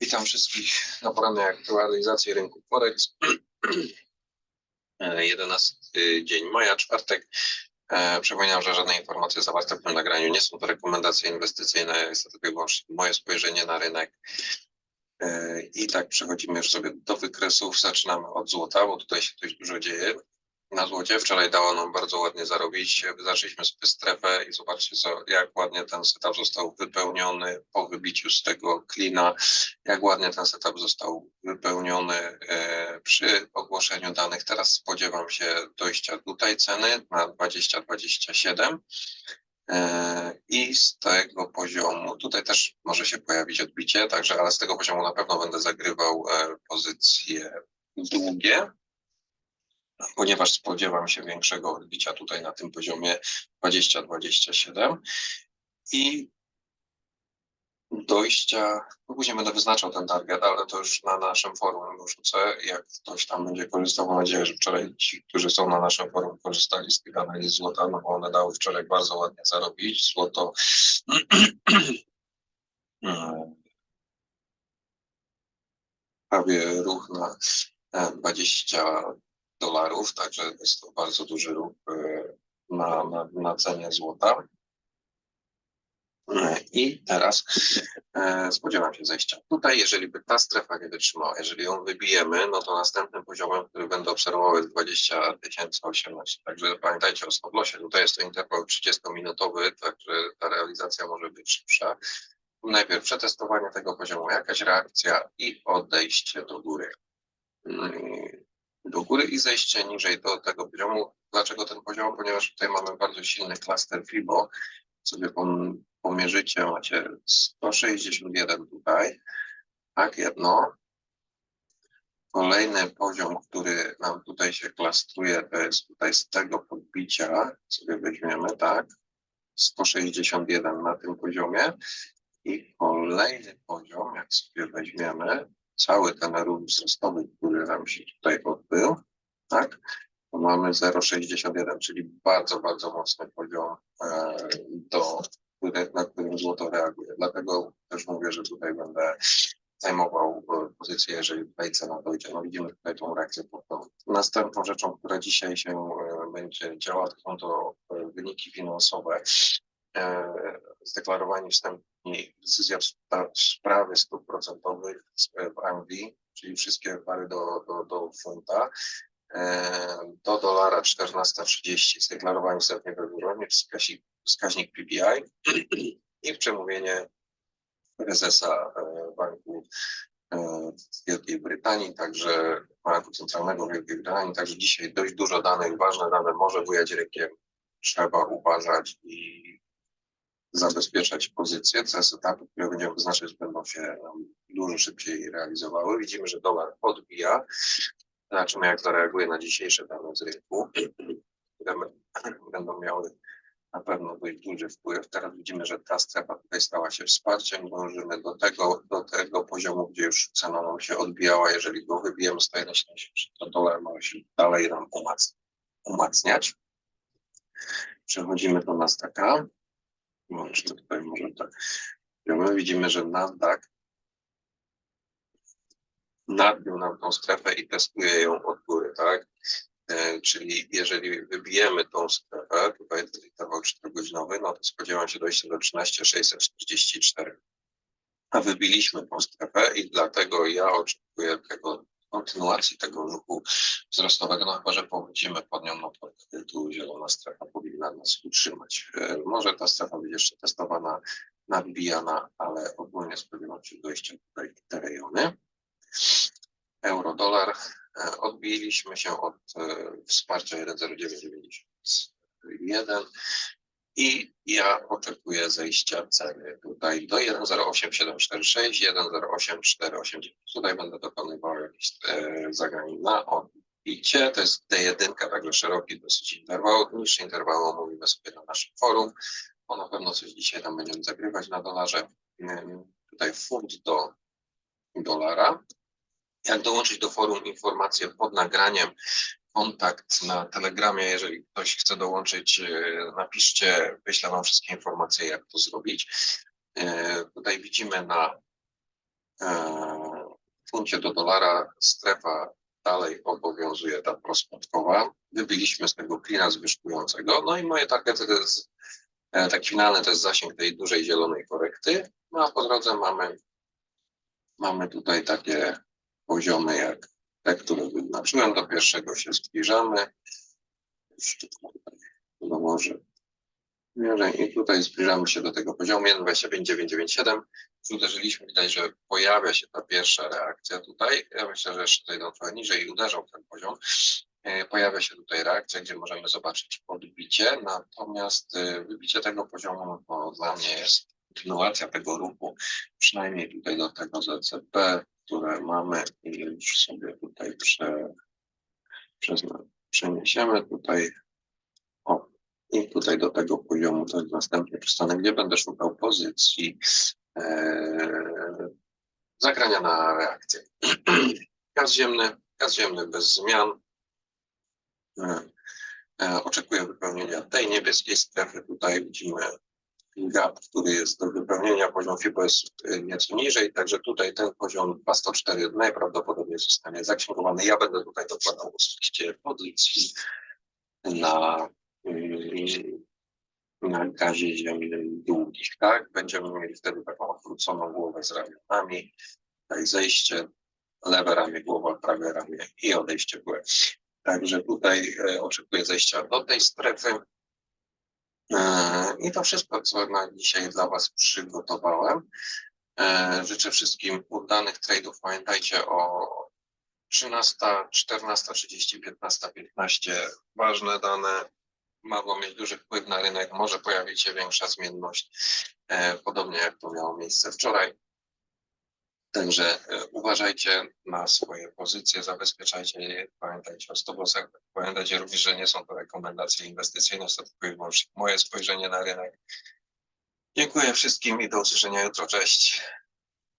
Witam wszystkich na porannej aktualizacji rynku Forex. E, 11 dzień maja, czwartek. E, Przypominam, że żadne informacje zawarte w tym nagraniu nie są to rekomendacje inwestycyjne, jest to tylko moje spojrzenie na rynek. E, I tak przechodzimy już sobie do wykresów. Zaczynamy od złota, bo tutaj się dość dużo dzieje na złocie. Wczoraj dało nam bardzo ładnie zarobić. Zaczęliśmy sobie strefę i zobaczcie, co, jak ładnie ten setup został wypełniony po wybiciu z tego klina, jak ładnie ten setup został wypełniony e, przy ogłoszeniu danych. Teraz spodziewam się dojścia tutaj ceny na 20-27. E, I z tego poziomu, tutaj też może się pojawić odbicie, także, ale z tego poziomu na pewno będę zagrywał e, pozycje długie ponieważ spodziewam się większego odbicia tutaj na tym poziomie 20-27 i dojścia, no później będę wyznaczał ten target, ale to już na naszym forum wrzucę, jak ktoś tam będzie korzystał, mam nadzieję, że wczoraj ci, którzy są na naszym forum korzystali z tych analiz złota, no bo one dały wczoraj bardzo ładnie zarobić, złoto prawie ruch na e, 20 dolarów, także jest to bardzo duży ruch e, na, na, na cenie złota. E, I teraz e, spodziewam się zejścia. Tutaj, jeżeli by ta strefa nie wytrzymała, jeżeli ją wybijemy, no to następnym poziomem, który będę obserwował jest 20 018. Także pamiętajcie o stop lossie. Tutaj jest to interwał 30-minutowy, także ta realizacja może być szybsza. Najpierw przetestowanie tego poziomu, jakaś reakcja i odejście do góry. Do góry i zejście niżej do tego poziomu. Dlaczego ten poziom? Ponieważ tutaj mamy bardzo silny klaster FIBO. Sobie pom- pomierzycie, macie 161 tutaj, tak jedno. Kolejny poziom, który nam tutaj się klastruje, to jest tutaj z tego podbicia, sobie weźmiemy, tak, 161 na tym poziomie. I kolejny poziom, jak sobie weźmiemy, cały ten ruch wzrostowy, który nam się tutaj odbył, tak, to mamy 0,61, czyli bardzo, bardzo mocny poziom, e, do, na którym złoto reaguje. Dlatego też mówię, że tutaj będę zajmował e, pozycję, jeżeli tutaj cena dojdzie. No widzimy tutaj tą reakcję po Następną rzeczą, która dzisiaj się e, będzie działa, to są to wyniki finansowe. E, zdeklarowani wstępni decyzja w spra- w sprawie stóp procentowych w Anglii, czyli wszystkie pary do, do, do funta, e, do dolara 14,30 zdeklarowani wstępnie we Wronie, wskaźnik, wskaźnik PPI i przemówienie prezesa e, Banku Wielkiej Brytanii, także Banku Centralnego Wielkiej Brytanii, także dzisiaj dość dużo danych, ważne dane może bujać rynkiem, trzeba uważać i zabezpieczać pozycje. Te setupy, które będziemy wyznaczać, będą się nam dużo szybciej realizowały. Widzimy, że dolar podbija. Zobaczymy, jak zareaguje na dzisiejsze dane z rynku, będą miały na pewno dość duży wpływ. Teraz widzimy, że ta strefa tutaj stała się wsparciem. Dążymy do tego, do tego poziomu, gdzie już cena nam się odbijała. Jeżeli go wybijemy 173, to dolar ma się dalej nam umacn- umacniać. Przechodzimy do Nasdaqa. No, jeszcze tutaj może tak. My widzimy, że Nasdaq nadbił nam tą strefę i testuje ją od góry, tak? E, Czyli jeżeli wybijemy tą strefę, tutaj interwał 4-godzinowy, no to spodziewam się dojścia do 13,644. A wybiliśmy tą strefę i dlatego ja oczekuję tego kontynuacji tego ruchu wzrostowego, no chyba, że powrócimy pod nią, no wtedy tu zielona strefa powinna nas utrzymać. E, Może ta strefa będzie jeszcze testowana, nabijana, ale ogólnie spodziewam się dojścia tutaj te rejony. Euro-dolar. E, Odbiliśmy się od e, wsparcia 1,0991 i ja oczekuję zejścia ceny tutaj do 1,08746, 1,08489. Tutaj będę dokonywał jakichś e, zagrań na odbicie. To jest D1, także szeroki dosyć interwał. Niższy interwał omówimy sobie na naszym forum, bo na pewno coś dzisiaj tam będziemy zagrywać na dolarze. Ym, Tutaj funt do dolara. Jak dołączyć do forum informacje pod nagraniem, kontakt na Telegramie, jeżeli ktoś chce dołączyć, e, napiszcie, wyślę wam wszystkie informacje, jak to zrobić. E, Tutaj widzimy na e, funcie do dolara strefa dalej obowiązuje ta prospotkowa. Wybiliśmy z tego klina zwyżkującego. No i moje targety to jest taki finalny to jest zasięg tej dużej zielonej korekty. No a po drodze mamy, mamy tutaj takie poziomy jak te, które wyznaczyłem. Do pierwszego się zbliżamy. Dołożę Mierzę i tutaj zbliżamy się do tego poziomu 1,25997. Uderzyliśmy, widać, że pojawia się ta pierwsza reakcja tutaj. Ja myślę, że jeszcze tutaj trochę niżej i ten poziom. E, Pojawia się tutaj reakcja, gdzie możemy zobaczyć podbicie, natomiast e, wybicie tego poziomu no to dla mnie jest kontynuacja tego ruchu, przynajmniej tutaj do tego ZCP, które mamy i już sobie tutaj prze, przeniesiemy tutaj o, i tutaj do tego poziomu to jest następny przystanek, gdzie będę szukał pozycji e, zagrania na reakcję. Gaz ziemny, gaz ziemny bez zmian. E, e, oczekuję wypełnienia tej niebieskiej strefy. Tutaj widzimy gap, który jest do wypełnienia. Poziom FIBO jest nieco niżej, także tutaj ten poziom 204 najprawdopodobniej zostanie zaksięgowany. Ja będę tutaj dokładał oczywiście pozycji na mm, na gazie ziemnym długich, tak? Będziemy mieli wtedy taką odwróconą głowę z ramionami, tutaj zejście, lewe ramię, głowa, prawe ramię i odejście w górę. Także tutaj e, oczekuję zejścia do tej strefy. E, I to wszystko, co na dzisiaj dla Was przygotowałem. E, Życzę wszystkim udanych trade'ów. Pamiętajcie o 13, 14, 30, 15, 15. Ważne dane mogą mieć duży wpływ na rynek, może pojawić się większa zmienność, e, podobnie jak to miało miejsce wczoraj. Także e, uważajcie na swoje pozycje, zabezpieczajcie je, pamiętajcie o stopusach, pamiętajcie również, że nie są to rekomendacje inwestycyjne, wyłącznie moje spojrzenie na rynek. Dziękuję wszystkim i do usłyszenia jutro, cześć.